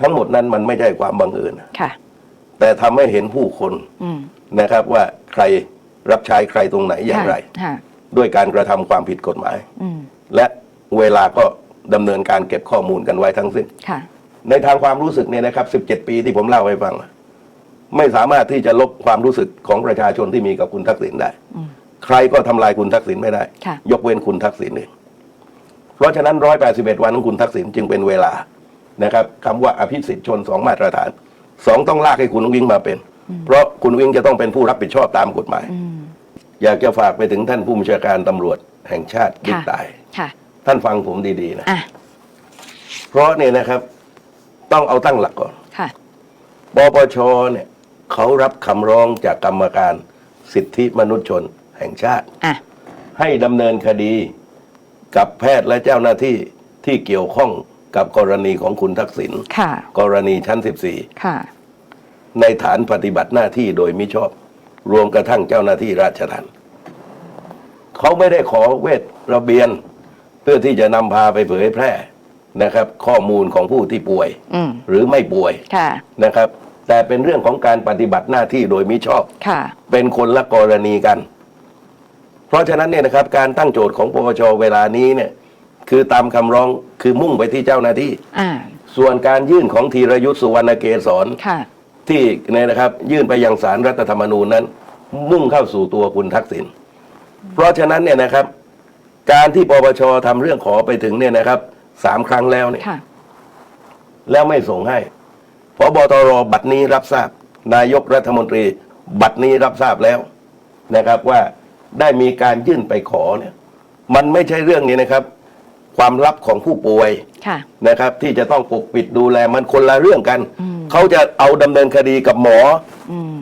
ทั้งหมดนั้นมันไม่ใช่ความบังเอิญนะค่ะ แต่ทำให้เห็นผู้คนอืมนะครับว่าใครรับใช้ใครตรงไหนอย่างไรค่ะด้วยการกระทำความผิดกฎหมายอืมและเวลาก็ดำเนินการเก็บข้อมูลกันไว้ทั้งสิ้นค่ะในทางความรู้สึกเนี่ยนะครับ 17 ปีที่ผมเล่าให้ฟังอะไม่สามารถที่จะลบความรู้สึกของประชาชนที่มีกับคุณทักษิณได้อืมใครก็ทำลายคุณทักษิณไม่ได้ค่ะยกเว้นคุณทักษิณเองเพราะฉะนั้น 181 วันของคุณทักษิณจึงเป็นเวลา นะครับคำว่าอภิสิทธิชนสองมาตรฐานสองต้องลากให้คุณวิ่งมาเป็น เพราะคุณวิ่งจะต้องเป็นผู้รับผิดชอบตามกฎหมายอืมอยากจะฝากไปถึงท่านผู้บัญชาการตำรวจแห่งชาติบิ๊กค่ะตายค่ะท่านฟังผมดีๆนะอะเพราะเนี่ยนะครับ ต้องเอาตั้งหลักก่อนค่ะปปชเนี่ยเขารับคำร้องจากกรรมการสิทธิมนุษยชนแห่งชาติอะให้ดำเนินคดีกับแพทย์และเจ้าหน้าที่ที่เกี่ยวข้อง กับกรณีของคุณทักษิณค่ะ กรณีชั้นค่ะ14ในฐานปฏิบัติหน้าที่โดยมิชอบ รวมกระทั่งเจ้าหน้าที่ราชทัณฑ์เขาไม่ได้ขอเวทระเบียน เพื่อที่จะนำพาไปเผยแพร่นะครับ ข้อมูลของผู้ที่ป่วยอืมหรือไม่ป่วยค่ะ นะครับ แต่เป็นเรื่องของการปฏิบัติหน้าที่โดยมิชอบ ค่ะ เป็นคนละกรณีกัน เพราะฉะนั้นเนี่ยนะครับการตั้งโจทย์ของปปชเวลานี้เนี่ย คือตามคำร้องคือมุ่งไปที่เจ้าหน้าที่ อ่า ส่วนการยื่นของธีรยุทธสุวรรณเกษรค่ะ ที่เนี่ยนะครับยื่นไปยังสารรัฐธรรมนูญนั้น มุ่งเข้าสู่ตัวคุณทักษิณเพราะฉะนั้นเนี่ยนะครับ การที่ปปชทำเรื่องขอไปถึงเนี่ยนะครับสามครั้งแล้วเนี่ย ค่ะ แล้วไม่ส่งให้พบตรบัตรนี้รับทราบ นายกรัฐมนตรี บัตรนี้รับทราบแล้วนะครับว่าได้มีการยื่นไปขอเนี่ย มันไม่ใช่เรื่องนี้นะครับ ความลับของผู้ป่วยค่ะนะครับ ที่จะต้องปกปิดดูแลมันคนละเรื่องกันอืมเขาจะเอาดำเนินคดีกับหมออืม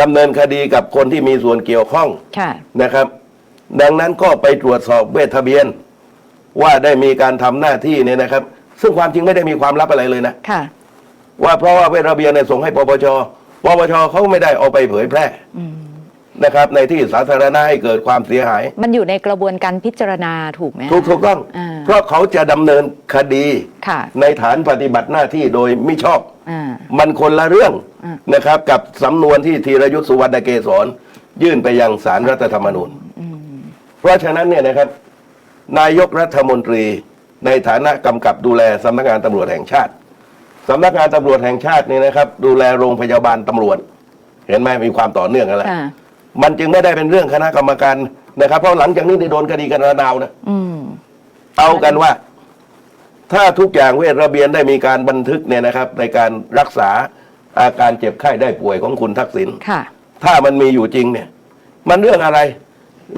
ดำเนินคดีกับคนที่มีส่วนเกี่ยวข้องค่ะนะครับ ดังนั้นก็ไปตรวจสอบเวททะเบียน ว่าได้มีการทำหน้าที่เนี่ยนะครับ ซึ่งความจริงไม่ได้มีความลับอะไรเลยนะค่ะ ว่าเพราะว่าเวทระเบียนเนี่ยส่งให้ปปชปปชเขาไม่ได้เอาไปเผยแพร่ อืม นะครับในที่สาธารณะให้เกิดความเสียหาย มันอยู่ในกระบวนการพิจารณาถูกไหมถูกถูกต้อง อ่าเพราะเขาจะดำเนินคดีค่ะ ในฐานปฏิบัติหน้าที่โดยมิชอบ อ่า มันคนละเรื่องอ่านะครับกับสำนวนที่ธีรยุทธสุวรรณเกษรยื่นไปยังสารรัฐธรรมนูญอืมเพราะฉะนั้นเนี่ยนะครับ นายกรัฐมนตรีในฐานะกำกับดูแลสำนักงานตำรวจแห่งชาติสำนักงานตำรวจแห่งชาติเนี่ยนะครับ ดูแลโรงพยาบาลตำรวจ เห็นไหมมีความต่อเนื่องกันแล้ว ค่ะ มันจึงไม่ได้เป็นเรื่องคณะกรรมการนะครับ เพราะหลังจากนี้ได้โดนคดีกันระนาวนะอืมเอากันว่า ถ้าทุกอย่างเวทระเบียนได้มีการบันทึกเนี่ยนะครับ ในการรักษาอาการเจ็บไข้ได้ป่วยของคุณทักษิณค่ะ ถ้ามันมีอยู่จริงเนี่ย มันเรื่องอะไร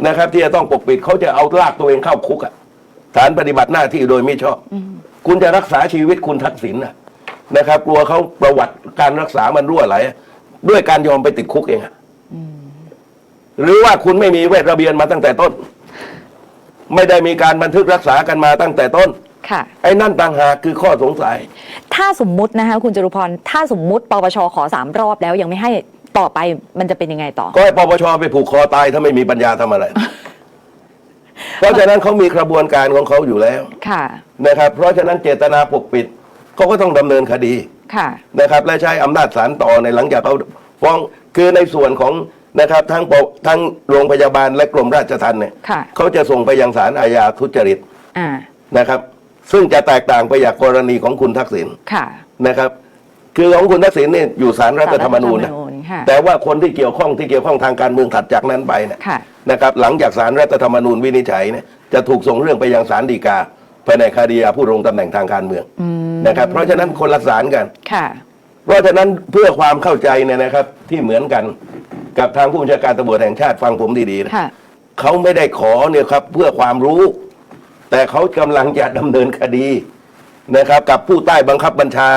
นะครับ ที่จะต้องปกปิดเขาจะเอาลากตัวเองเข้าคุกอะฐานปฏิบัติหน้าที่โดยไม่ชอบอืมคุณจะรักษาชีวิตคุณทักษิณนะนะครับ กลัวเขาประวัติการรักษามันรั่วไหลด้วยการยอมไปติดคุกเองอะ หรือว่าคุณไม่มีเวทระเบียนมาตั้งแต่ต้น ไม่ได้มีการบันทึกรักษากันมาตั้งแต่ต้น ค่ะ ไอ้นั่นต่างหากคือข้อสงสัย ถ้าสมมุตินะคะคุณจรุพร ถ้าสมมุติปปชขอสามรอบแล้วยังไม่ให้ต่อไปมันจะเป็นยังไงต่อ ก็ให้ปปชไปผูกคอตายถ้าไม่มีปัญญาทำอะไร เพราะฉะนั้นเขามีกระบวนการของเขาอยู่แล้วค่ะ นะครับ เพราะฉะนั้นเจตนาปกปิดเขาก็ต้องดำเนินคดีค่ะ นะครับ และใช้อำนาจศาลต่อในหลังจากเขาฟ้องคือในส่วนของ นะครับทั้งปทั้งโรงพยาบาลและกรมราชทัณฑ์เนี่ยค่ะ เขาจะส่งไปยังศาลอาญาทุจริตอ่า นะครับ ซึ่งจะแตกต่างไปจากกรณีของคุณทักษิณค่ะนะครับ คือของคุณทักษิณเนี่ยอยู่ศาลรัฐธรรมนูญศาลรัฐนะธรรมนูญค่ะแต่ว่าคนที่เกี่ยวข้องที่เกี่ยวข้องทางการเมืองถัดจากนั้นไปเนี่ยค่ะ นะครับ หลังจากศาลรัฐธรรมนูญวินิจฉัยเนี่ยจะถูกส่งเรื่องไปยังศาลฎีกาภายในคดีอาผู้ลงตำแหน่งทางการเมืองอืมนะครับ เพราะฉะนั้นคนละศาลกัน ค่ะ เพราะฉะนั้นเพื่อความเข้าใจเนี่ยนะครับ ที่เหมือนกันกับทางผู้บัญชาการตำรวจแห่งชาติฟังผมดีๆนะค่ะ เขาไม่ได้ขอเนี่ยครับเพื่อความรู้ แต่เขากำลังจะดำเนินคดีนะครับ กับผู้ใต้บังคับบัญชา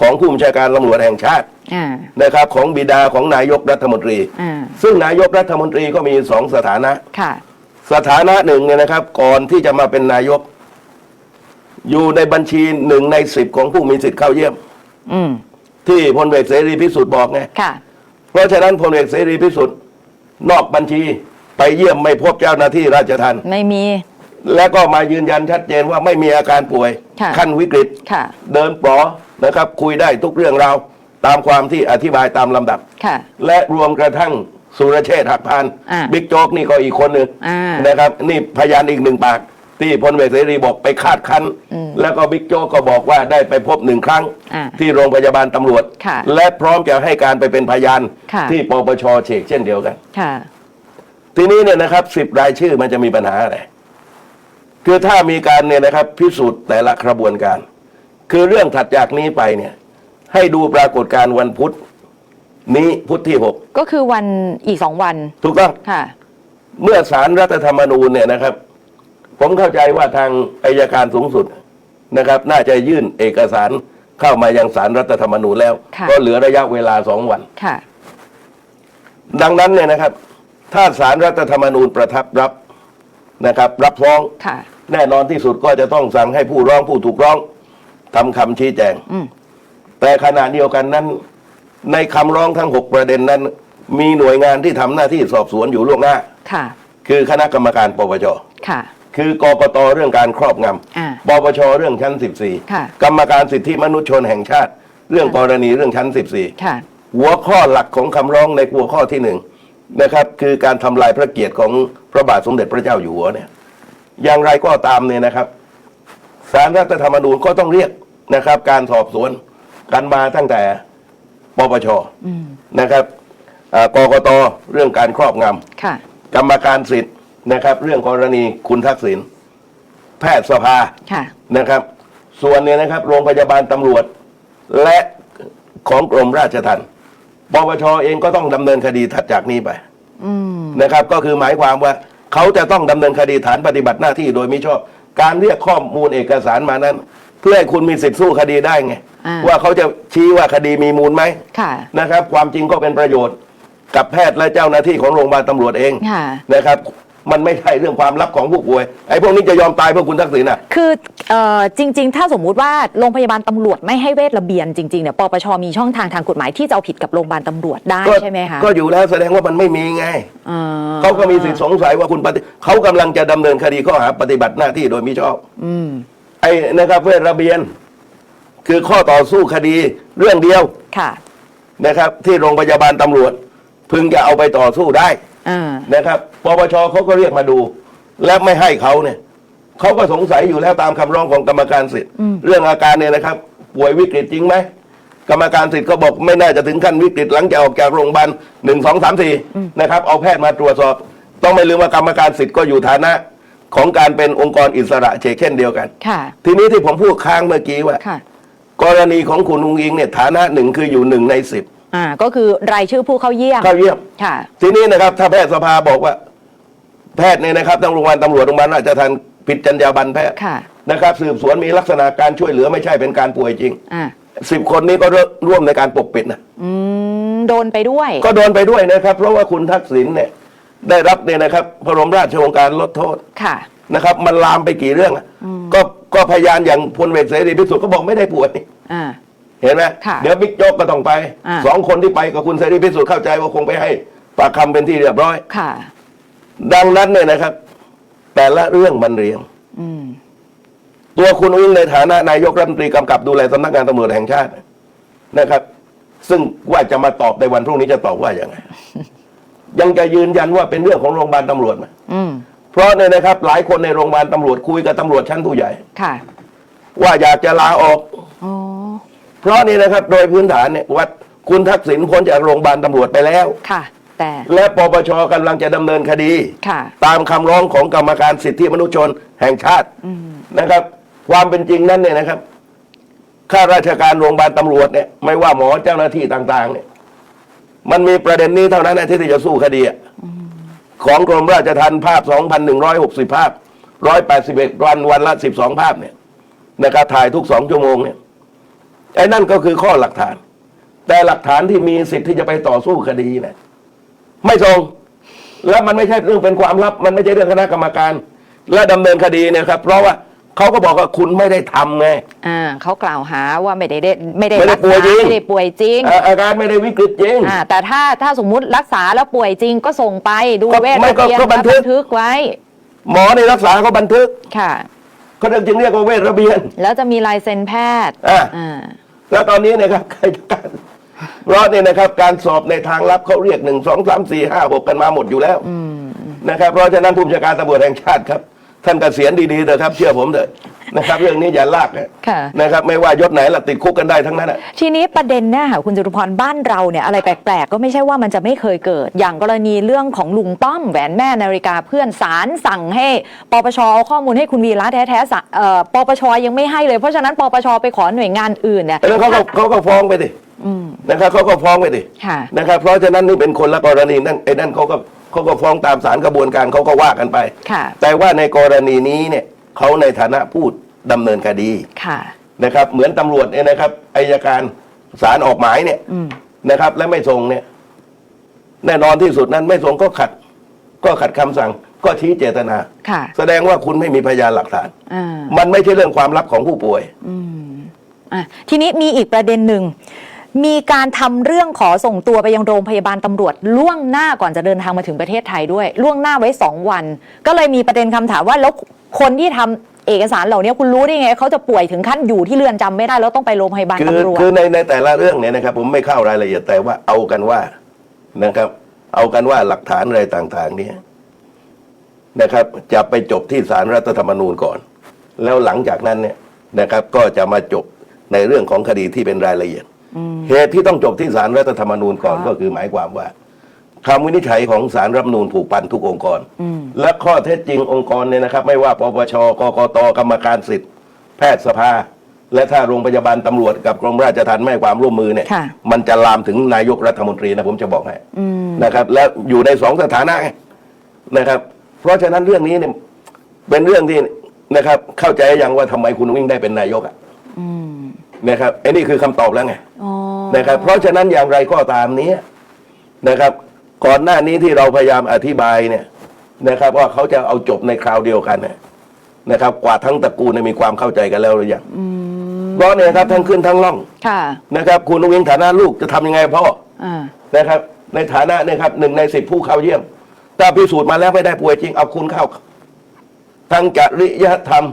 ของผู้บัญชาการตำรวจแห่งชาติอ่า นะครับ ของบิดาของนายกรัฐมนตรี อ่า ซึ่งนายกรัฐมนตรีก็มีสองสถานะ ค่ะ สถานะหนึ่งเนี่ยนะครับ ก่อนที่จะมาเป็นนายก อยู่ในบัญชีหนึ่งในสิบของผู้มีสิทธิ์เข้าเยี่ยม อืม ที่พลเอกเสรีพิสุทธิ์บอกไงค่ะเพราะฉะนั้นพลเอกเสรีพิสุทธิ์นอกบัญชีไปเยี่ยมไม่พบเจ้าหน้าที่ราชทัณฑ์ไม่มี แล้วก็มายืนยันชัดเจนว่าไม่มีอาการป่วย ค่ะขั้นวิกฤตค่ะ เดินปลอนะครับ คุยได้ทุกเรื่องราวตามความที่อธิบายตามลำดับ ค่ะ และรวมกระทั่งสุรเชษฐ์หักพานอ่าบิ๊กโจ๊กนี่ก็อีกคนหนึ่งอ่าน นะครับ นี่พยานอีกหนึ่งปาก ที่พลเวกเสรีบอกไปคาดคั้นอืมแล้วก็บิ๊กโจ๊กก็บอกว่าได้ไปพบหนึ่งครั้งอ่าที่โรงพยาบาลตำรวจค่ะและพร้อมจะให้การไปเป็นพยานค่ะที่ปปชเชกเช่นเดียวกันค่ะทีนี้เนี่ยนะครับสิบรายชื่อมันจะมีปัญหาอะไรคือถ้ามีการเนี่ยนะครับพิสูจน์แต่ละกระบวนการ คือเรื่องถัดจากนี้ไปเนี่ยให้ดูปรากฏการณ์วันพุธนี้พุธที่หกก็คือวันอีกสองวัน ถูกต้องค่ะ เมื่อสารรัฐธรรมนูญเนี่ยนะครับ ผมเข้าใจว่าทางอายการสูงสุดนะครับ น่าจะยื่นเอกสารเข้ามายังสารรัฐธรรมนูญแล้วค่ะ ก็เหลือระยะเวลาสองวัน ค่ะ ดังนั้นเนี่ยนะครับ ถ้าสารรัฐธรรมนูญประทับรับนะครับ รับฟ้อง ค่ะ แน่นอนที่สุดก็จะต้องสั่งให้ผู้ร้องผู้ถูกร้องทำคำชี้แจง อืม แต่ขณะเดียวกันนั้น ในคำร้องทั้งหกประเด็นนั้น มีหน่วยงานที่ทำหน้าที่สอบสวนอยู่ล่วงหน้า ค่ะ คือคณะกรรมการปปช ค่ะ คือกกตเรื่องการครอบงอ่าำปปชเรื่องชั้น ค่ะ14 กรรมการสิทธิมนุษยชนแห่งชาติ เรื่องกรณีเรื่องชั้น 14 ค่ะ หัวข้อหลักของคำร้องในหัวข้อที่หนึ่งนะครับ คือการทำลายพระเกียรติของพระบาทสมเด็จพระเจ้าอยู่หัวเนี่ย อย่างไรก็ตามเนี่ยนะครับสารรัฐธรรมนูญก็ต้องเรียกนะครับ การสอบสวนกันมาตั้งแต่ปปชอืม นะครับอ่ากกตเรื่องการครอบงค่ะำกรรมการสิทธิ์ นะครับ เรื่องกรณีคุณทักษิณแพทยสภาค่ะ นะครับ ส่วนเนี่ยนะครับโรงพยาบาลตำรวจ และของกรมราชทัณฑ์ปปชเองก็ต้องดำเนินคดีถัดจากนี้ไปอืม นะครับ ก็คือหมายความว่าเขาจะต้องดำเนินคดีฐานปฏิบัติหน้าที่โดยมิชอบ การเรียกข้อมูลเอกสารมานั้น เพื่อให้คุณมีสิทธิสู้คดีได้ไง อ่า ว่าเขาจะชี้ว่าคดีมีมูลไหม ค่ะ นะครับความจริงก็เป็นประโยชน์กับแพทย์และเจ้าหน้าที่ของโรงพยาบาลตำรวจเองค่ะ นะครับ มันไม่ใช่เรื่องความลับของผู้ป่วยไอ้พวกนี้จะยอมตายเพื่อคุณทักษิณอะ คือเอ่อจริง ๆ ถ้าสมมุติว่าโรงพยาบาลตำรวจไม่ให้เวทระเบียนจริงๆเนี่ยปปชมีช่องทางทางกฎหมายที่จะเอาผิดกับโรงพยาบาลตำรวจได้ก็ใช่ไหมคะก็อยู่แล้วแสดงว่ามันไม่มีไง อ่เขาก็มีสิทธิสงสัยว่าคุณปฏิเขากำลังจะดำเนินคดีข้อหาปฏิบัติหน้าที่โดยมิชอบ อืม ไอ้นะครับเวทระเบียน คือข้อต่อสู้คดีเรื่องเดียวค่ะ นะครับ ที่โรงพยาบาลตำรวจ พึงจะเอาไปต่อสู้ได้อ่า นะครับ ปปชเขาก็เรียกมาดู และไม่ให้เขาเนี่ยเขาก็สงสัยอยู่แล้วตามคำร้องของกรรมการสิทธิ์อืมเรื่องอาการเนี่ยนะครับ ป่วยวิกฤตจริงไหมกรรมการสิทธิ์ก็บอกไม่น่าจะถึงขั้นวิกฤตหลังจากออกจากโรงพยาบาลหนึ่งสองสามสี่นะครับเอาแพทย์มาตรวจสอบ ต้องไม่ลืมว่ากรรมการสิทธิ์ก็อยู่ฐานะของการเป็นองค์กรอิสระเชกเช่นเดียวกันค่ะทีนี้ที่ผมพูดค้างเมื่อกี้ว่าค่ะกรณีของคุณอุงอิงเนี่ยฐานะหนึ่งคืออยู่หนึ่งในสิบอ่าก็คือรายชื่อผู้เข้าเยี่ยมเข้าเยี่ยมค่ะ ทีนี้นะครับถ้าแพทยสภาบอกว่า แพทย์เนี่ยนะครับทั้งโรงพยาบาลตำรวจโรงพยาบาลราชทัณฑ์ผิดจรรยาบรรณแพทย์ค่ะ นะครับ สืบสวนมีลักษณะการช่วยเหลือไม่ใช่เป็นการป่วยจริงอ่าสิบคนนี้ก็ร่วมในการปกปิดนะอืมโดนไปด้วย ก็โดนไปด้วยนะครับ เพราะว่าคุณทักษิณเนี่ยได้รับเนี่ยนะครับพระบรมราชโองการลดโทษค่ะ นะครับ มันลามไปกี่เรื่องอะก็ก็พยานอย่างพลเวกเสรีพิสุทธิ์ก็บอกไม่ได้ป่วยอ่า เห็นไหมค่ะเดี๋ยวบิ๊กโจ๊กก็ต้องไปอ่า สองคนที่ไปกับคุณเสรีพิสุทธิ์เข้าใจว่าคงไปให้ปากคำเป็นที่เรียบร้อย ค่ะ ดังนั้นเนี่ยนะครับ แต่ละเรื่องมันเรียงอืมตัวคุณอุ้งในฐานะนายกรัฐมนตรีกำกับดูแลสำนักงานตำรวจแห่งชาตินะครับ ซึ่งว่าจะมาตอบในวันพรุ่งนี้จะตอบว่าอย่างไงยังจะยืนยันว่าเป็นเรื่องของโรงพยาบาลตำรวจไหมอืมเพราะเนี่ยนะครับ หลายคนในโรงพยาบาลตำรวจคุยกับตำรวจชั้นผู้ใหญ่ค่ะ ว่าอยากจะลาออกอ๋อเพราะนี่นะครับ โดยพื้นฐานเนี่ยว่าคุณทักษิณพ้นจากโรงพยาบาลตำรวจไปแล้วค่ะ แต่และปปชกำลังจะดำเนินคดี ค่ะ ตามคำร้องของกรรมการสิทธิมนุษยชนแห่งชาติอืมนะครับ ความเป็นจริงนั้นเนี่ยนะครับข้าราชการโรงพยาบาลตำรวจเนี่ยไม่ว่าหมอเจ้าหน้าที่ต่าง ๆ เนี่ย มันมีประเด็นนี้เท่านั้นนะที่จะสู้คดีอะของกรมราชทัณฑ์ภาพ 2,160 ภาพ 181 วันวันละ 12 ภาพเนี่ยนะครับถ่ายทุกสองชั่วโมงเนี่ยไอ้นั่นก็คือข้อหลักฐาน แต่หลักฐานที่มีสิทธิ์ที่จะไปต่อสู้คดีเนี่ย ไม่ส่งแล้วมันไม่ใช่เรื่องเป็นความลับ มันไม่ใช่เรื่องคณะกรรมการ และดำเนินคดีเนี่ยครับ เพราะว่าเขาก็บอกว่าคุณไม่ได้ทำไง อ่าเขากล่าวหาว่าไม่ได้ได้ไม่ได้ไม่ได้รักป่วยษาจริง ไม่ได้ป่วยจริงอ่าอาการไม่ได้วิกฤตจริง อ่าแต่ถ้าถ้าสมมุติรักษาแล้วป่วยจริงก็ส่งไปดูก็เวทไม่ระก็เบียนก็บันทึก ทึกไว้หมอในรักษาเขาบันทึกค่ะ เขาจึงเรียกว่าเวชระเบียน แล้วจะมีลายเซ็นแพทย์อ่า อ่า แล้วตอนนี้นะครับใครการ เพราะเนี่ยนะครับการสอบในทางลับเขาเรียกหนึ่งสองสามสี่ห้าหกกันมาหมดอยู่แล้วนะครับเพราะฉะนั้นผู้บัญชาการตำรวจแห่งชาติครับท่านเกษียณดีๆเถอะครับเชื่อผมเถอะนะครับ เรื่องนี้อย่าลากนะค่ะนะครับไม่ว่ายศไหนละติดคุกกันได้ทั้งนั้นอะทีนี้ประเด็นเนี่ยค่ะคุณจตุพรบ้านเราเนี่ยอะไรแปลกๆ ก็ไม่ใช่ว่ามันจะไม่เคยเกิด อย่างกรณีเรื่องของลุงป้อมแหวนแม่นาฬิกาเพื่อนสารสั่งให้ ปปชเอาข้อมูลให้คุณวีระแท้ๆสะเอ่อปปชยังไม่ให้เลยเพราะฉะนั้นปปชไปขอหน่วยงานอื่นเนี่ยแล้วเขาก็เขาก็ฟ้องไปดิอืม นะครับเขาก็ฟ้องไปดิค่ะนะครับ เพราะฉะนั้นนี่เป็นคนละกรณีนั่นไอ้นั่นเขาก็เขาก็ฟ้องตามสารกระบวนการเขาก็ว่ากันไปค่ะแต่ว่าในกรณีนี้เนี่ยเขาในฐานะผู้ดำเนินคดีค่ะนะครับ เหมือนตำรวจเนี่ยนะครับอายการศาลออกหมายเนี่ยอืมนะครับ และไม่ส่งเนี่ย แน่นอนที่สุดนั้นไม่ส่งก็ขัด ก็ขัดคำสั่ง ก็ชี้เจตนาค่ะแสดงว่าคุณไม่มีพยานหลักฐานอ่ามันไม่ใช่เรื่องความลับของผู้ป่วยอะทีนี้มีอีกประเด็นหนึ่ง มีการทำเรื่องขอส่งตัวไปยังโรงพยาบาลตำรวจล่วงหน้าก่อนจะเดินทางมาถึงประเทศไทยด้วย ล่วงหน้าไว้สองวัน ก็เลยมีประเด็นคำถามว่าแล้วคนที่ทำเอกสารเหล่านี้คุณรู้ได้ไงเขาจะป่วยถึงขั้นอยู่ที่เรือนจำไม่ได้แล้วต้องไปโรงพยาบาลคือตำรวจ คือในในแต่ละเรื่องเนี่ยนะครับ ผมไม่เข้ารายละเอียดแต่ว่าเอากันว่านะครับ เอากันว่าหลักฐานอะไรต่างๆ เนี่ยนะครับ จะไปจบที่ศาลรัฐธรรมนูญก่อน แล้วหลังจากนั้นเนี่ยนะครับ ก็จะมาจบในเรื่องของคดีที่เป็นรายละเอียด เหตุที่ต้องจบที่ศาลรัฐธรรมนูญก่อนครับก็คือหมายความว่าคำวินิจฉัยของศาลรัฐธรรมนูญผูกพันทุกองค์กรอืมและข้อเท็จจริงองค์กรเนี่ยนะครับ ไม่ว่าปปชกกตกรรมการสิทธิ์แพทยสภา และถ้าโรงพยาบาลตำรวจกับกรมราชทัณฑ์ไม่ให้ความร่วมมือเนี่ยค่ะมันจะลามถึงนายกรัฐมนตรีนะผมจะบอกให้อืมนะครับ แล้วอยู่ในสองสถานะไงนะครับ เพราะฉะนั้นเรื่องนี้เนี่ยเป็นเรื่องที่นะครับ เข้าใจยังว่าทำไมคุณวิ่งได้เป็นนายกอะอืม นะครับไอ้นี่คือคำตอบแล้วไงอ๋อนะครับ เพราะฉะนั้นอย่างไรก็ตามนี้นะครับ ก่อนหน้านี้ที่เราพยายามอธิบายเนี่ยนะครับ ว่าเขาจะเอาจบในคราวเดียวกันเนี่ยนะครับ กว่าทั้งตระกูลเนี่ยมีความเข้าใจกันแล้วหรือยังเพราะเนี่ยครับทั้งขึ้นทั้งล่องค่ะนะครับ คุณนุ้งอิงฐานะลูกจะทำยังไงพ่อ อ่านะครับในฐานะเนี่ยครับหนึ่งในสิบผู้เข้าเยี่ยมถ้าพิสูจน์มาแล้วไม่ได้ป่วยจริงเอาคุณเข้าทั้งจริยธรรม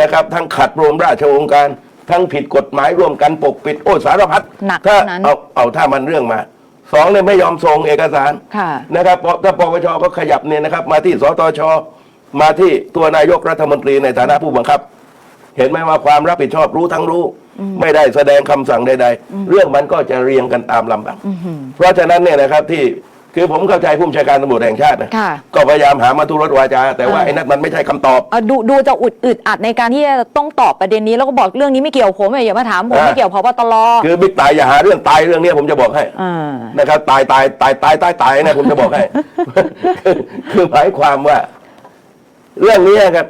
นะครับทั้งขัดโรมราชองค์การ ทั้งผิดกฎหมายร่วมกันปกปิดโอ้สารพัดหนักถ้าทั้งนั้น เอาเอาถ้ามันเรื่องมาสองเนี่ยไม่ยอมส่งเอกสาร ค่ะ นะครับพอถ้าปปชก็ขยับเนี่ยนะครับ มาที่สตช มาที่ตัวนายกรัฐมนตรีในฐานะผู้บังคับ เห็นไหมว่าความรับผิดชอบรู้ทั้งรู้ ไม่ได้แสดงคำสั่งใด ๆ เรื่องมันก็จะเรียงกันตามลำดับเพราะฉะนั้นเนี่ยนะครับที่ คือผมเข้าใจผู้บัญชาการตำรวจแห่งชาตินะค่ะ ก็พยายามหามาทุรสวาจา แต่ว่าอ่าไอ้นั่นมันไม่ใช่คำตอบ เอ่อดูดูจะอุดอึดอัดในการที่จะต้องตอบประเด็นนี้แล้วก็บอกเรื่องนี้ไม่เกี่ยวผมอย่ามาถามผมอ่า ไม่เกี่ยวพบตรคือบิ๊กตายอย่าหาเรื่องตายเรื่องเนี้ยผมจะบอกให้ อ่า นะครับตายตายตายตายตายตายนะผมจะบอกให้ คือคือหมายความว่า เรื่องนี้ครับ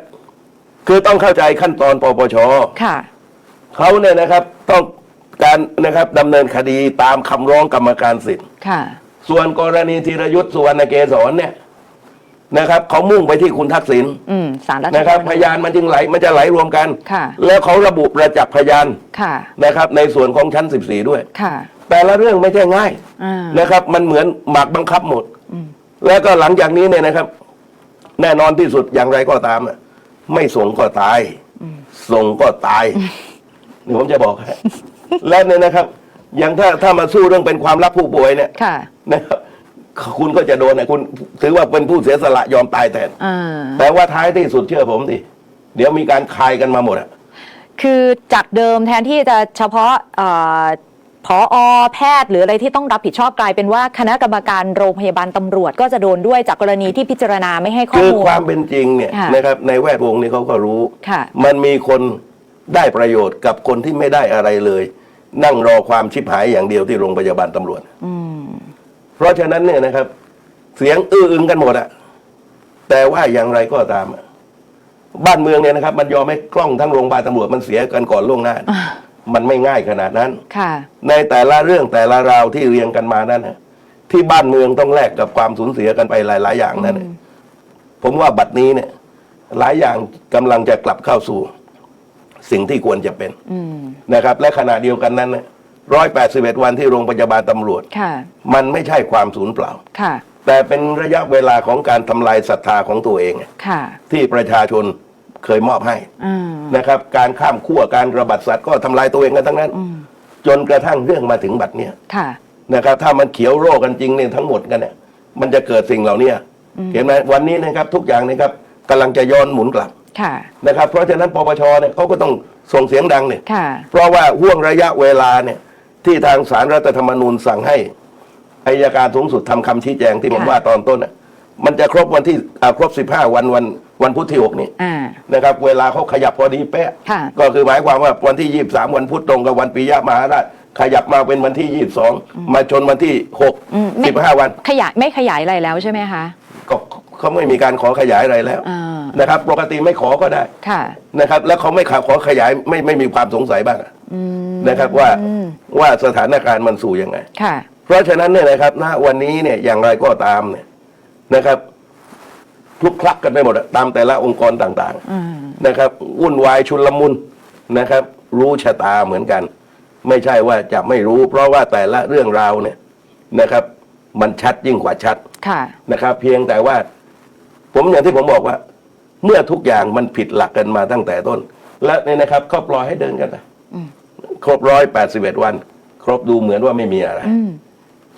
คือต้องเข้าใจขั้นตอนปปชค่ะ เขาเนี่ยนะครับ ต้องการนะครับดำเนินคดีตามคำร้องกรรมการสิทธิ์ ค่ะ ส่วนกรณีธีรยุทธ์สุวรรณเกษรเนี่ยนะครับเขามุ่งไปที่คุณทักษิณอืมสารรัฐธรนะรมครับนูญพยานมันจึงไหลมันจะไหลรวมกัน ค่ะ แล้วเขาระบุประจักษ์พยานค่ะ นะครับ ในส่วนของชั้น 14 ด้วย ค่ะ แต่ละเรื่องไม่ใช่ง่ายอ่า นะครับ มันเหมือนหมากบังคับหมดแล้วก็หลังจากนี้เนี่ยนะครับ แน่นอนที่สุดอย่างไรก็ตามอะไม่ส่งก็ตาย ส่งก็ตายนี่ผมจะบอกให้ และเนี่ยนะครับ อย่างถ้าถ้ามาสู้เรื่องเป็นความลับผู้ป่วยเนี่ยค่ะ นะครับคุณก็จะโดนนะคุณถือว่าเป็นผู้เสียสละยอมตายแทนอ่า แต่ว่าท้ายที่สุดเชื่อผมดิเดี๋ยวมีการคายกันมาหมดอะคือจากเดิมแทนที่จะเฉพาะเอ่อผอแพทย์ หรืออะไรที่ต้องรับผิดชอบกลายเป็นว่าคณะกรรมการโรงพยาบาลตำรวจก็จะโดนด้วยจากกรณีที่พิจารณาไม่ให้ข้อคือมูล ความเป็นจริงเนี่ยค่ะนะครับ ในแวดวงนี้เขาก็รู้ ค่ะ มันมีคนได้ประโยชน์กับคนที่ไม่ได้อะไรเลย นั่งรอความชิบหายอย่างเดียวที่โรงพยาบาลตำรวจอืมเพราะฉะนั้นเนี่ยนะครับ เสียงอื้ออึงกันหมดอะแต่ว่าอย่างไรก็ตามอะบ้านเมืองเนี่ยนะครับ มันยอมให้กล้องทั้งโรงพยาบาลตำรวจมันเสียกันก่อนล่วงหน้า มันไม่ง่ายขนาดนั้นค่ะในแต่ละเรื่องแต่ละราวที่เรียงกันมานั้นน่ะที่บ้านเมืองต้องแลกกับความสูญเสียกันไปหลาย ๆ อย่างนั่นน่ะผมว่าบัดนี้เนี่ย หลายอย่างกำลังจะกลับเข้าสู่ สิ่งที่ควรจะเป็นอืมนะครับ และขณะเดียวกันนั้นร้อยแปดสิบเอ็ดวันที่โรงพยาบาลตำรวจค่ะมันไม่ใช่ความสูญเปล่าค่ะแต่เป็นระยะเวลาของการทำลายศรัทธาของตัวเองค่ะที่ประชาชนเคยมอบให้อืมนะครับ การข้ามขั้วการระบาดสัตว์ก็ทำลายตัวเองกันทั้งนั้นอืมจนกระทั่งเรื่องมาถึงบัดเนี้ยค่ะนะครับ ถ้ามันเขียวโรคกันจริงเนี่ยทั้งหมดกันเนี่ย มันจะเกิดสิ่งเหล่านี้เห็นไหมวันนี้นะครับทุกอย่างนะครับกำลังจะย้อนหมุนกลับ ค่ะ นะครับ เพราะฉะนั้นปปชเนี่ยเขาก็ต้องส่งเสียงดังเนี่ย ค่ะ เพราะว่าห่วงระยะเวลาเนี่ยที่ทางสารรัฐธรรมนูญสั่งให้อายการสูงสุดทำคำชี้แจงที่ผมค่ะว่าตอนต้นน่ะมันจะครบวันที่อ่าครบ 15 วันวันวันพุธที่ 6 นี้อ่านะครับ เวลาเขาขยับพอดีเป๊ะค่ะก็คือหมายความว่าวันที่ 23 วันพุธตรงกับวันปียะมหาราชขยับมาเป็นวันที่ 22 มาชนวันที่อืมไม่6 15 วัน ขยายไม่ขยายอะไรแล้วใช่ไหมคะก็ เขาไม่มีการขอขยายอะไรแล้วอ่า นะครับ ปกติไม่ขอก็ได้ค่ะ นะครับ แล้วเขาไม่ขอขยายไม่ไม่มีความสงสัยบ้างอะอืมนะครับว่าว่าสถานการณ์มันสู่ยังไง ค่ะ เพราะฉะนั้นเนี่ยนะครับณวันนี้เนี่ยอย่างไรก็ตามเนี่ยนะครับคลุกคลักกันไปหมดอะตามแต่ละองค์กรต่างอืม ๆนะครับวุ่นวายชุลมุนนะครับ รู้ชะตาเหมือนกัน ไม่ใช่ว่าจะไม่รู้ เพราะว่าแต่ละเรื่องราวเนี่ยนะครับ มันชัดยิ่งกว่าชัดค่ะ นะครับ เพียงแต่ว่า ผมอย่างที่ผมบอกว่า เมื่อทุกอย่างมันผิดหลักกันมาตั้งแต่ต้น และเนี่ยนะครับก็ปล่อยให้เดินกันไปอืมครบร้อยแปดสิบเอ็ดวัน ครบดูเหมือนว่าไม่มีอะไรอืม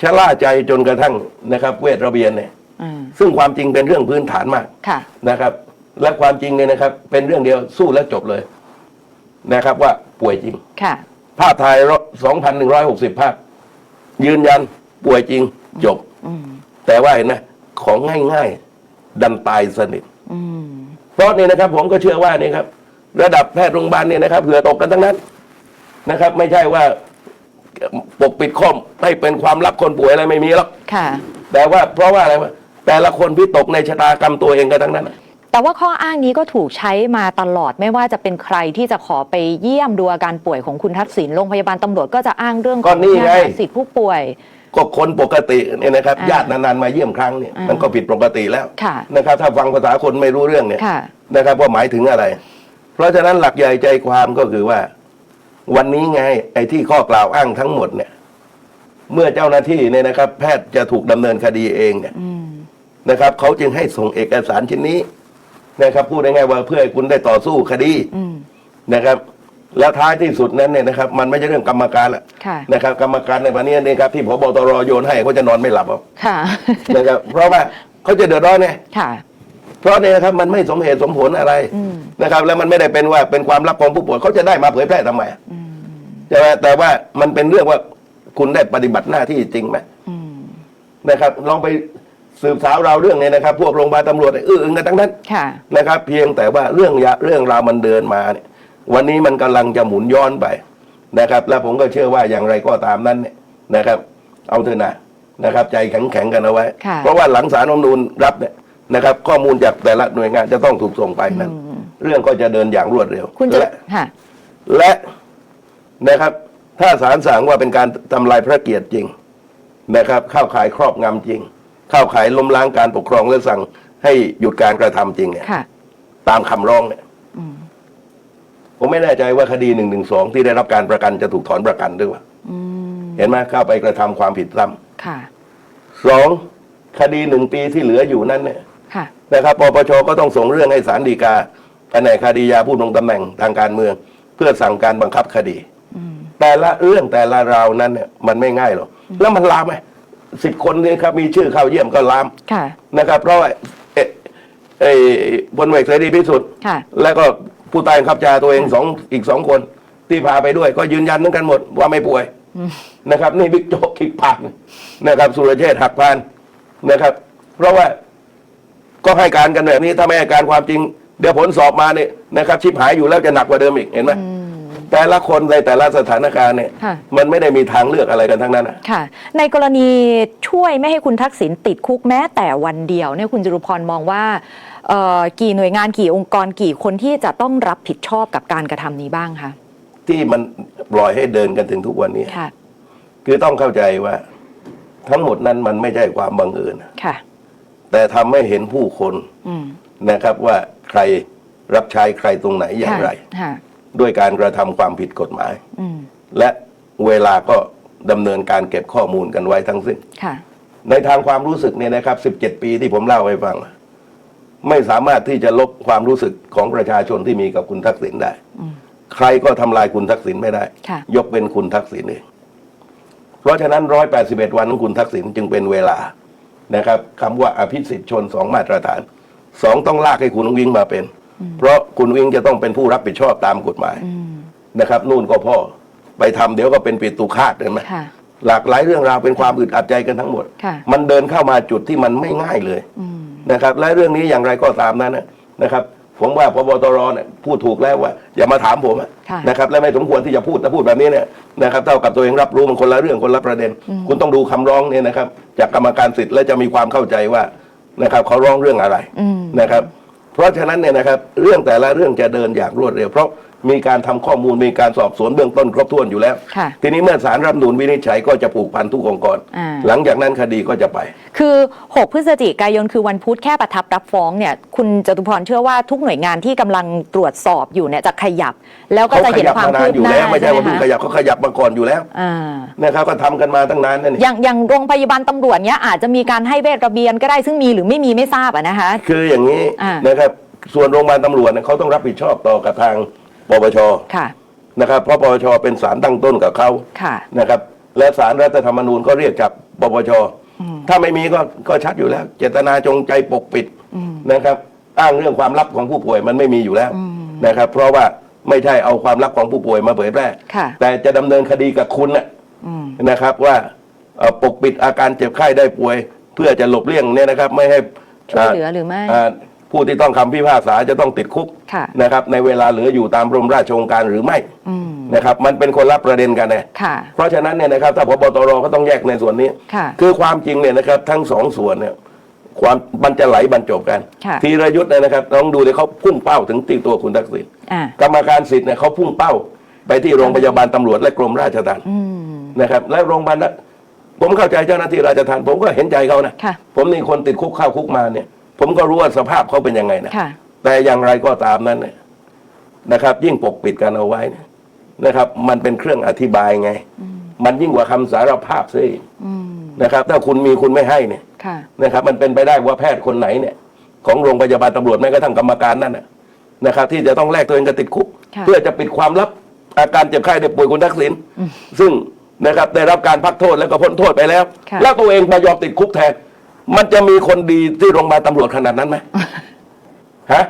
ชะล่าใจจนกระทั่งนะครับ เวทระเบียนเนี่ยอืมซึ่งความจริงเป็นเรื่องพื้นฐานมากค่ะนะครับ และความจริงเนี่ยนะครับ เป็นเรื่องเดียวสู้แล้วจบเลยนะครับ ว่าป่วยจริงค่ะภาพถ่ายสองพันหนึ่งร้อยหกสิบภาพ ยืนยันป่วยจริงจบอืมแต่ว่าเห็นไหมของง่ายๆ ดันตายสนิทอืมเพราะนี่นะครับ ผมก็เชื่อว่านี่ครับ ระดับแพทย์โรงพยาบาลเนี่ยนะครับเผื่อตกกันทั้งนั้นนะครับ ไม่ใช่ว่าปกปิดข้อมให้เป็นความลับคนป่วยอะไรไม่มีหรอกค่ะ แต่ว่าเพราะว่าอะไรวะแต่ละคนพิตกในชะตากรรมตัวเองกันทั้งนั้นแต่ว่าข้ออ้างนี้ก็ถูกใช้มาตลอดไม่ว่าจะเป็นใครที่จะขอไปเยี่ยมดูอาการป่วยของคุณทักษิณโรงพยาบาลตำรวจก็จะอ้างเรื่องขก็องนี่ไงงานสิทธิผู้ป่วย ก็คนปกติเนี่ยนะครับอ่าญาตินานๆมาเยี่ยมครั้งเนี่ยอ่ามัมันก็ผิดปกติแล้วค่ะนะครับ ถ้าฟังภาษาคนไม่รู้เรื่องเนี่ยค่ะนะครับว่าหมายถึงอะไร เพราะฉะนั้นหลักใหญ่ใจความก็คือว่า วันนี้ไงไอ้ที่ข้อกล่าวอ้างทั้งหมดเนี่ย เมื่อเจ้าหน้าที่เนี่ยนะครับ แพทย์จะถูกดำเนินคดีเองเนี่ยอืมนะครับเขาจึงให้ส่งเอกสารชิ้นนี้นะครับ พูดง่ายๆว่าเพื่อให้คุณได้ต่อสู้คดีอืมนะครับ แล้วท้ายที่สุดนั้นเนี่ยนะครับมันไม่ใช่เรื่องกรรมการละค่ะ นะครับกรรมการในวันนี้เนี่ยครับที่พบตรโยนให้เขาจะนอนไม่หลับหรอกค่ะ นะครับเพราะว่าเขาจะเดือดร้อนไงค่ะ เพราะเนี่ยนะครับมันไม่สมเหตุสมผลอะไรอืม นะครับแล้วมันไม่ได้เป็นว่าเป็นความลับของผู้ป่วยเขาจะได้มาเผยแพร่ทำไมใช่ไหมแต่ว่ามันเป็นเรื่องว่าคุณได้ปฏิบัติหน้าที่จริงไหมอืมนะครับลองไปสืบสาวราวเรื่องเนี่ยนะครับ พวกโรงพยาบาลตำรวจเนี่ยอื้ออึงกันทั้งนั้นค่ะ นะครับ เพียงแต่ว่าเรื่องยาเรื่องราวมันเดินมาเนี่ย วันนี้มันกำลังจะหมุนย้อนไปนะครับ แล้วผมก็เชื่อว่าอย่างไรก็ตามนั้นเนี่ยนะครับ เอาเถอะนะนะครับ ใจแข็งแข็งๆกันเอาไว้ค่ะเพราะว่าหลังสารรัฐธรรมนูญรับเนี่ยนะครับ ข้อมูลจากแต่ละหน่วยงานจะต้องถูกส่งไปนั้น เรื่องก็จะเดินอย่างรวดเร็วคุณจะและค่ะและนะครับ ถ้าศาลสั่งว่าเป็นการทำลายพระเกียรติจริงนะครับ เข้าข่ายครอบงำจริง เข้าข่ายล้มล้างการปกครองและสั่งให้หยุดการกระทำจริงเนี่ยค่ะตามคำร้องเนี่ยอืม ผมไม่แน่ใจว่าคดีหนึ่งหนึ่งสองที่ได้รับการประกันจะถูกถอนประกันด้วยวะอืมเห็นไหมเข้าไปกระทำความผิดซ้ค่ะำสองคดีหนึ่งปีที่เหลืออยู่นั้นเนี่ย ค่ะ นะครับปปชก็ต้องส่งเรื่องให้ศาลฎีกาแผนกคดียาผู้ดำรงตำแหน่งทางการเมือง เพื่อสั่งการบังคับคดี อืม แต่ละเรื่องแต่ละราวนั้นเนี่ยมันไม่ง่ายหรอกแล้วมันลามไหมสิบคนนี่ครับมีชื่อเข้าเยี่ยมก็ลามค่ะ นะครับ เพราะว่าเอ่อเอ่อพลเอกเสรีพิสุทธิ์ค่ะ แล้วก็ ผู้ใต้บังคับบัญชาตัวเองสองอีกสองคนที่พาไปด้วย ก็ยืนยันเหมือนกันหมดว่าไม่ป่วยนะครับนี่บิ๊กโจ๊กคิกผักนะครับ สุรเชษฐ์หักพานนะครับ เพราะว่าก็ให้การกันแบบนี้ถ้าไม่ให้การความจริง เดี๋ยวผลสอบมาเนี่ยนะครับ ชิบหายอยู่แล้วจะหนักกว่าเดิมอีกเห็นไหมแต่ละคนในแต่ละสถานการณ์เนี่ยค่ะมันไม่ได้มีทางเลือกอะไรกันทั้งนั้นอะค่ะ ในกรณีช่วยไม่ให้คุณทักษิณติดคุกแม้แต่วันเดียวเนี่ยคุณจรุพรมองว่าเอ่อ กี่หน่วยงานกี่องค์กรกี่คนที่จะต้องรับผิดชอบกับการกระทำนี้บ้างคะที่มันปล่อยให้เดินกันถึงทุกวันนี้ค่ะ คือต้องเข้าใจว่า ทั้งหมดนั้นมันไม่ใช่ความบังเอิญค่ะ แต่ทำให้เห็นผู้คนอืมนะครับ ว่าใครรับใช้ใครตรงไหนอย่างไรค่ะด้วยการกระทำความผิดกฎหมายอืมและเวลาก็ดำเนินการเก็บข้อมูลกันไว้ทั้งสิ้นค่ะในทางความรู้สึกเนี่ยนะครับ 17 ปีที่ผมเล่าให้ฟัง ไม่สามารถที่จะลบความรู้สึกของประชาชนที่มีกับคุณทักษิณได้ ใครก็ทำลายคุณทักษิณไม่ได้ค่ะยกเป็นคุณทักษิณเองเพราะฉะนั้น181วันของคุณทักษิณจึงเป็นเวลานะครับคำว่าอภิสิทธิชนสองมาตรฐานสองต้องลากให้คุณอุ้งอิงมาเป็น เพราะคุณอุ้งอิงจะต้องเป็นผู้รับผิดชอบตามกฎหมายอืมนะครับนู่นก็พ่อไปทำเดี๋ยวก็เป็นปิดตุคาดเห็นไหมค่ะหลากหลายเรื่องราวเป็นความอึดอัดใจกันทั้งหมดค่ะมันเดินเข้ามาจุดที่มันไม่ง่ายเลยอืม นะครับ และเรื่องนี้อย่างไรก็ตามนั้นนะนะครับ ผมว่าพบตรเนี่ยพูดถูกแล้วว่า อย่ามาถามผมอะค่ะนะครับ และไม่สมควรที่จะพูดถ้าพูดแบบนี้เนี่ยนะครับเท่ากับตัวเองรับรู้มันคนละเรื่องคนละประเด็น คุณต้องดูคำร้องเนี่ยนะครับ จากกรรมการสิทธิ์และจะมีความเข้าใจว่านะครับเขาร้องเรื่องอะไรอืมนะครับ เพราะฉะนั้นเนี่ยนะครับ เรื่องแต่ละเรื่องจะเดินอย่างรวดเร็วเพราะ มีการทำข้อมูลมีการสอบสวนเบื้องต้นครบถ้วนอยู่แล้วค่ะทีนี้เมื่อสารรัฐธรรมนูญวินิจฉัยก็จะผูกพันทุกองค์กรอ่าหลังจากนั้นคดีก็จะไป คือ 6 พฤศจิกายนคือวันพุธแค่ประทับรับฟ้องเนี่ยคุณจตุพรเชื่อว่าทุกหน่วยงานที่กำลังตรวจสอบอยู่เนี่ยจะขยับ แล้วก็เขาจะขเห็นยับความมานานคืบอยู่หน้าแล้วไม่ใช่ว่าไหมเพิ่งขคะยับเขาขยับมาก่อนอยู่แล้วอ่านะครับก็ทำกันมาตั้งนานนั่นอนี่ย่างอย่างโรงพยาบาลตำรวจเนี้ยอาจจะมีการให้เวทระเบียนก็ได้ซึ่งมีหรือไม่มีไม่ทราบอะนะคะ คืออย่างนี้อ่านนะครับส่วนโรงพยาบาลตำรวจเนี่ยเขาต้องรับผิดชอบต่อกับทาง ปปชค่ะ นะครับเพราะปปชเป็นศาลตั้งต้นกับเขาค่ะ นะครับ และศาลรัฐธรรมนูญก็เรียกจับปปชถ้าไม่มีก็ก็ชัดอยู่แล้ว เจตนาจงใจปกปิดนะครับ อ้างเรื่องความลับของผู้ป่วยมันไม่มีอยู่แล้วนะครับ เพราะว่าไม่ใช่เอาความลับของผู้ป่วยมาเผยแพร่ค่ะแต่จะดำเนินคดีกับคุณน่ะอืมนะครับว่าเอ่อปกปิดอาการเจ็บไข้ได้ป่วย เพื่อจะหลบเลี่ยงเนี่ยนะครับ ไม่ให้ช่วยเหลือหรือไม่า ผู้ที่ต้องคำพิพากษาจะต้องติดคุกค่ะนะครับในเวลาเหลืออยู่ตามพระบรมราชโองการหรือไม่อืมนะครับมันเป็นคนละประเด็นกันนะค่ะ เพราะฉะนั้นเนี่ยนะครับถ้าพบตรก็ต้องแยกในส่วนนี้ ค่ะคือความจริงเนี่ยนะครับทั้งสองส่วนเนี่ยความมันจะไหลบรรจบกันค่ะ ธีรยุทธ์เนี่ยนะครับลองดูเลยเขาพุ่งเป้าถึงที่ตัวคุณทักษิณ อ่ากรรมการสิทธิ์เนี่ยเขาพุ่งเป้าไปที่โรงพยาบาลตำรวจและกรมราชทัณฑ์อืม นะครับและโรงพยาบาลนั้นผมเข้าใจเจ้าหน้าที่ราชทัณฑ์ผมก็เห็นใจเขานะค่ะ ผมนี่คนติดคุกเข้าคุกมาเนี่ย ผมก็รู้ว่าสภาพเขาเป็นยังไงนะค่ะ แต่อย่างไรก็ตามนั้นเนี่ยนะครับ ยิ่งปกปิดกันเอาไว้เนี่ยนะครับ มันเป็นเครื่องอธิบายไง มันยิ่งกว่าคำสารภาพซะอีกอืมนะครับ ถ้าคุณมีคุณไม่ให้เนี่ย ค่ะ นะครับมันเป็นไปได้ว่าแพทย์คนไหนเนี่ย ของโรงพยาบาลตำรวจแม้กระทั่งกรรมการนั่นนะนะครับ ที่จะต้องแลกตัวเองกับติดคุก ค่ะ เพื่อจะปิดความลับอาการเจ็บไข้ได้ป่วยคุณทักษิณซึ่งนะครับได้รับการพักโทษแล้วก็พ้นโทษไปแล้ว ค่ะ แล้วตัวเองมายอมติดคุกแทน มันจะมีคนดีที่โรงพยาบาลตำรวจขนาดนั้นไหมฮะ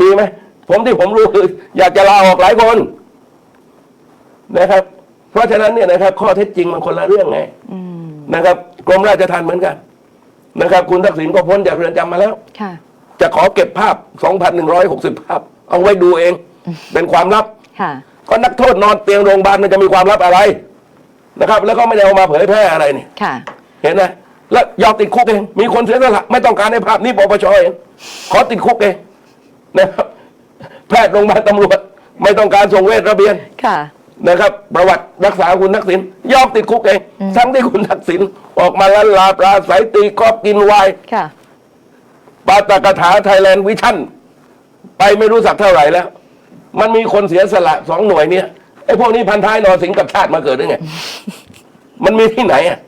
มีไหมผมที่ผมรู้คืออยากจะลาออกหลายคนนะครับ เพราะฉะนั้นเนี่ยนะครับ ข้อเท็จจริงมันคนละเรื่องไงอืมนะครับกรมราชทัณฑ์เหมือนกันนะครับ คุณทักษิณก็พ้นจากเรือนจำมาแล้วค่ะจะขอเก็บภาพ 2,160 ภาพ เอาไว้ดูเอง เป็นความลับค่ะก็นักโทษนอนเตียงโรงพยาบาลมันจะมีความลับอะไรนะครับ แล้วก็ไม่ได้เอามาเผยแพร่อะไรนี่ค่ะเห็นไหม แล้วยอมติดคุกเอง มีคนเสียสละไม่ต้องการในภาพนี้ปปชเองขอติดคุกเองนะครับแพทย์โรงพยาบาลตำรวจ ไม่ต้องการส่งเวชระเบียนค่ะนะครับ ประวัติรักษาคุณทักษิณยอมติดคุกเอง ทั้งที่คุณทักษิณออกมาลันลาปลาใสตีกอบกินไวน์ค่ะปาตกถาไทยแลนด์วิชั่น ไปไม่รู้สักเท่าไหร่แล้ว มันมีคนเสียสละสองหน่วยเนี่ยไอ้พวกนี้พันท้ายนอสิงกับชาติมาเกิดได้ไง มันมีที่ไหนอะ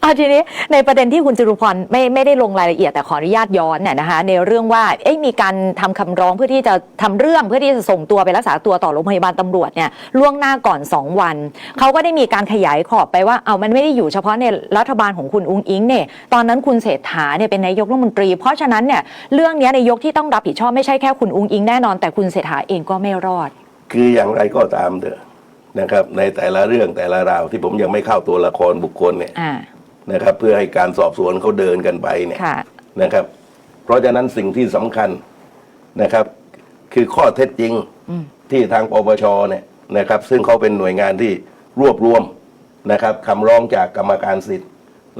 เอาทีนี้ในประเด็นที่คุณจตุพรไม่ไม่ได้ลงรายละเอียดแต่ขออนุญาตย้อนเนี่ยนะคะในเรื่องว่าเอ๊ะมีการทำคำร้องเพื่อที่จะทำเรื่องเพื่อที่จะส่งตัวไปรักษาตัวต่อโรงพยาบาลตำรวจเนี่ยล่วงหน้าก่อน 2 วันเขาก็ได้มีการขยายขอบไปว่าเอามันไม่ได้อยู่เฉพาะในรัฐบาลของคุณอุ้งอิงเนี่ยตอนนั้นคุณเศรษฐาเนี่ยเป็นนายกรัฐมนตรี เพราะฉะนั้นเนี่ยเรื่องนี้นายกที่ต้องรับผิดชอบไม่ใช่แค่คุณอุ้งอิงแน่นอนแต่คุณเศรษฐาเองก็ไม่รอด คืออย่างไรก็ตามเถอะ นะครับในแต่ละเรื่องแต่ละราวที่ผมยังไม่เข้าตัวละครบุคคลเนี่ยอ่านะครับเพื่อให้การสอบสวนเขาเดินกันไปเนี่ยค่ะ นะครับ เพราะฉะนั้นสิ่งที่สำคัญนะครับ คือข้อเท็จจริงอืม ที่ทางปปชเนี่ยนะครับ ซึ่งเขาเป็นหน่วยงานที่รวบรวมนะครับคำร้องจากกรรมการสิทธิ์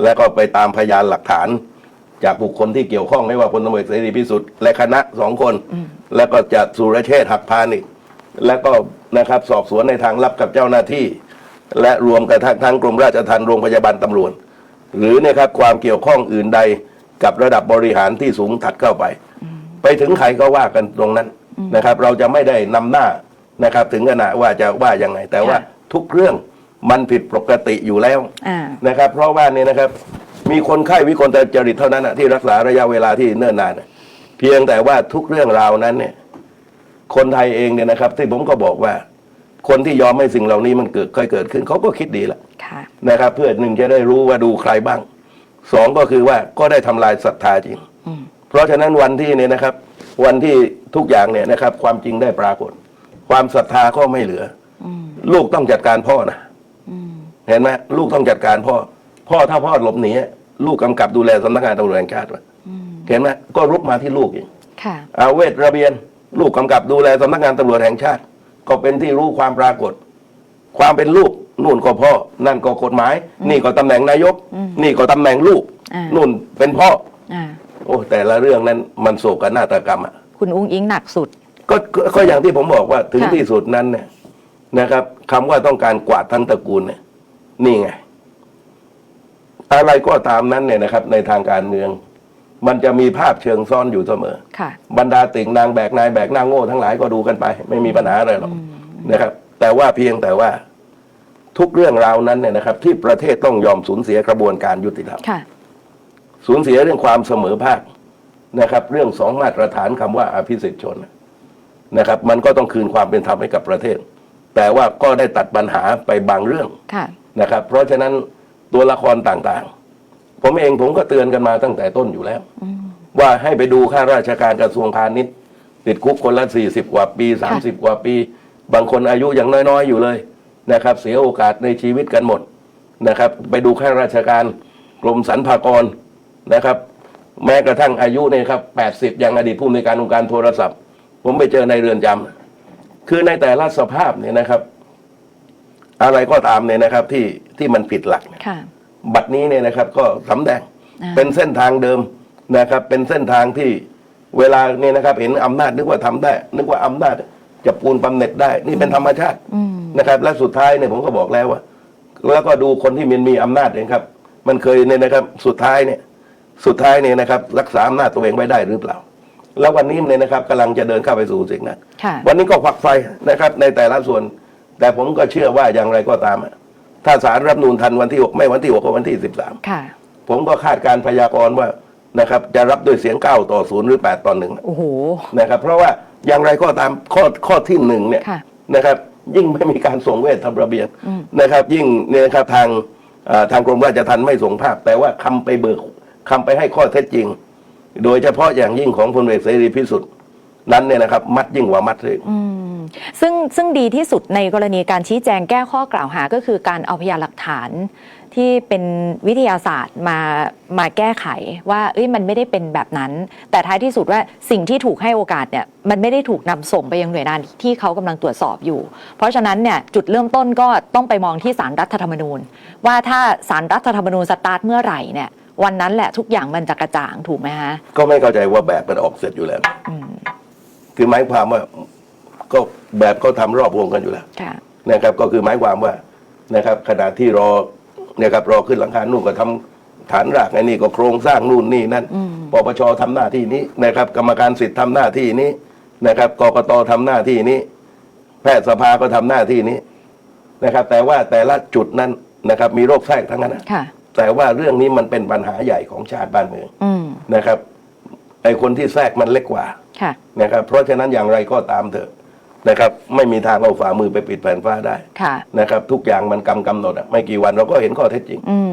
และก็ไปตามพยานหลักฐาน จากบุคคลที่เกี่ยวข้องไม่ว่าพลตำรวจเสรีพิสุทธิ์และคณะสองคน แล้วก็จะสุรเชษฐ์หักพานิชแล้วก็ นะครับ สอบสวนในทางลับกับเจ้าหน้าที่ และรวมกระทั่งทั้งกรมราชทัณฑ์โรงพยาบาลตำรวจ หรือนะครับความเกี่ยวข้องอื่นใดกับระดับบริหารที่สูงถัดเข้าไป ไปถึงใครก็ว่ากันตรงนั้นนะครับ เราจะไม่ได้นำหน้านะครับ ถึงขนาดว่าจะว่ายังไง แต่ว่าค่ะทุกเรื่องมันผิดปกติอยู่แล้วอ่านะครับ เพราะว่าเนี่ยนะครับ มีคนไข้วิกลจริตเท่านั้นนะที่รักษาระยะเวลาที่เนิ่นนานน่ะเพียงแต่ว่าทุกเรื่องราวนั้นเนี่ย คนไทยเองเนี่ยนะครับ ที่ผมก็บอกว่าคนที่ยอมให้สิ่งเหล่านี้มันเกิดค่อยเกิดขึ้นเขาก็คิดดีละค่ะนะครับ เพื่อหนึ่งจะได้รู้ว่าดูใครบ้างสองก็คือว่าก็ได้ทำลายศรัทธาจริงอืมเพราะฉะนั้นวันที่เนี่ยนะครับ วันที่ทุกอย่างเนี่ยนะครับ ความจริงได้ปรากฏ ความศรัทธาก็ไม่เหลืออืมลูกต้องจัดการพ่อนะอืมเห็นไหมลูกต้องจัดการพ่อ พ่อถ้าพ่อหลบหนีลูกกำกับดูแลสำนักงานตำรวจแห่งชาติไว้อืมเห็นไหมก็รุกมาที่ลูกเองค่ะอาเวทระเบียน ลูกกำกับดูแลสำนักงานตำรวจแห่งชาติ ก็เป็นที่รู้ความปรากฏ ความเป็นลูกนู่นก็พ่อ นั่นก็กฎหมาย นี่ก็ตำแหน่งนายก นี่ก็ตำแหน่งลูกอ่านู่นเป็นพ่ออ่าโอ้แต่ละเรื่องนั้นมันโศกนาฏกรรมอะคุณอุ้งอิงหนักสุดก็ก็ก็อย่างที่ผมบอกว่าถึงค่ะที่สุดนั้นเนี่ยนะครับคำว่าต้องการกวาดทั้งตระกูลเนี่ยนี่ไง อะไรก็ตามนั้นเนี่ยนะครับ ในทางการเมือง มันจะมีภาพเชิงซ้อนอยู่เสมอค่ะบรรดาติ่งนางแบกนายแบกนางโง่ทั้งหลายก็ดูกันไป ไม่มีปัญหาอะไรหรอกนะครับ แต่ว่าเพียงแต่ว่าทุกเรื่องราวนั้นเนี่ยนะครับ ที่ประเทศต้องยอมสูญเสียกระบวนการยุติธรรมค่ะสูญเสียเรื่องความเสมอภาคนะครับ เรื่องสองมาตรฐานคำว่าอภิสิทธิชนนะครับ มันก็ต้องคืนความเป็นธรรมให้กับประเทศ แต่ว่าก็ได้ตัดปัญหาไปบางเรื่องค่ะนะครับ เพราะฉะนั้นตัวละครต่างๆ ผมเองผมก็เตือนกันมาตั้งแต่ต้นอยู่แล้วอืมว่าให้ไปดูข้าราชการกระทรวงพาณิชย์ติดคุกคนละสี่สิบกว่าปีสามสิบกว่าปี บางคนอายุยังน้อยๆอยู่เลยนะครับ เสียโอกาสในชีวิตกันหมดนะครับ ไปดูข้าราชการกรมสรรพากรนะครับ แม้กระทั่งอายุเนี่ยครับแปดสิบอย่างอดีตผู้ในวยการองค์การโทรศัพท์ ผมไปเจอในเรือนจำคือในแต่ละสภาพเนี่ยนะครับ อะไรก็ตามเนี่ยนะครับที่ที่มันผิดหลักเนี่ยค่ะ บัตรนี้เนี่ยนะครับก็สำแดงอ่าเป็นเส้นทางเดิมนะครับ เป็นเส้นทางที่เวลาเนี่ยนะครับ เห็นอำนาจนึกว่าทำได้ นึกว่าอำนาจจะปูนบำเหน็จได้ นี่เป็นธรรมชาติอืมนะครับ และสุดท้ายเนี่ยผมก็บอกแล้วว่า แล้วก็ดูคนที่มันมีอำนาจเองครับ มันเคยเนี่ยนะครับ สุดท้ายเนี่ย สุดท้ายเนี่ยนะครับ รักษาอำนาจตัวเองไว้ได้หรือเปล่า แล้ววันนี้เนี่ยนะครับกำลังจะเดินเข้าไปสู่สิ่งนั้นค่ะวันนี้ก็ควักไฟนะครับ ในแต่ละส่วน แต่ผมก็เชื่อว่าอย่างไรก็ตามอะ ถ้าสารรับนูนทันวันที่หกไม่วันที่หกก็วันที่สิบสามค่ะ ผมก็คาดการณ์พยากรณ์ว่านะครับจะรับด้วยเสียงเก้าต่อศูนย์หรือแปดต่อหนึ่งโอ้โห นะครับ เพราะว่าอย่างไรก็ตามข้อข้อที่หนึ่งเนี่ยค่ะ นะครับ ยิ่งไม่มีการส่งเวททำระเบียบอืมนะครับ ยิ่งเนี่ยนะครับทางเอ่อทางกรมราชทัณฑ์ไม่ส่งภาพ แต่ว่าคำไปเบิกคำไปให้ข้อเท็จจริง โดยเฉพาะอย่างยิ่งของพลเอกเสรีพิสุทธิ์นั้นเนี่ยนะครับ มัดยิ่งกว่ามัดเลย อืมซึ่ง ซึ่งดีที่สุดในกรณีการชี้แจงแก้ข้อกล่าวหาก็คือการเอาพยานหลักฐานที่เป็นวิทยาศาสตร์มามาแก้ไขว่าเอ้ยมันไม่ได้เป็นแบบนั้น แต่ท้ายที่สุดว่าสิ่งที่ถูกให้โอกาสเนี่ยมันไม่ได้ถูกนำส่งไปยังหน่วยงานที่เขากำลังตรวจสอบอยู่ เพราะฉะนั้นเนี่ยจุดเริ่มต้นก็ต้องไปมองที่สารรัฐธรรมนูญ ว่าถ้าสารรัฐธรรมนูญสตาร์ทเมื่อไหร่เนี่ยวันนั้นแหละทุกอย่างมันจะกระจ่างถูกไหมฮะก็ไม่เข้าใจว่าแบบมันออกเสร็จอยู่แล้วอืมคือหมายความว่า ก็แบบเขาทำรอบวงกันอยู่แล้วค่ะ นะครับก็คือหมายความว่านะครับขณะที่รอนะครับรอขึ้นหลังคานู่นก็ทำฐานรากไอ้นี่ก็โครงสร้างนู่นนี่นั่นอืม ปปชทำหน้าที่นี้นะครับ กรรมการสิทธิ์ทำหน้าที่นี้นะครับกกตทำหน้าที่นี้ แพทยสภาก็ทำหน้าที่นี้นะครับ แต่ว่าแต่ละจุดนั้นนะครับ มีโรคแทรกทั้งนั้นนะค่ะ แต่ว่าเรื่องนี้มันเป็นปัญหาใหญ่ของชาติบ้านเมืองอืม นะครับไอ้คนที่แทรกมันเล็กกว่า ค่ะ นะครับเพราะฉะนั้นอย่างไรก็ตามเถอะ นะครับไม่มีทางเอาฝ่ามือไปปิดแผ่นฟ้าได้ค่ะนะครับทุกอย่างมันกำกำหนดอะไม่กี่วันเราก็เห็นข้อเท็จจริงอืม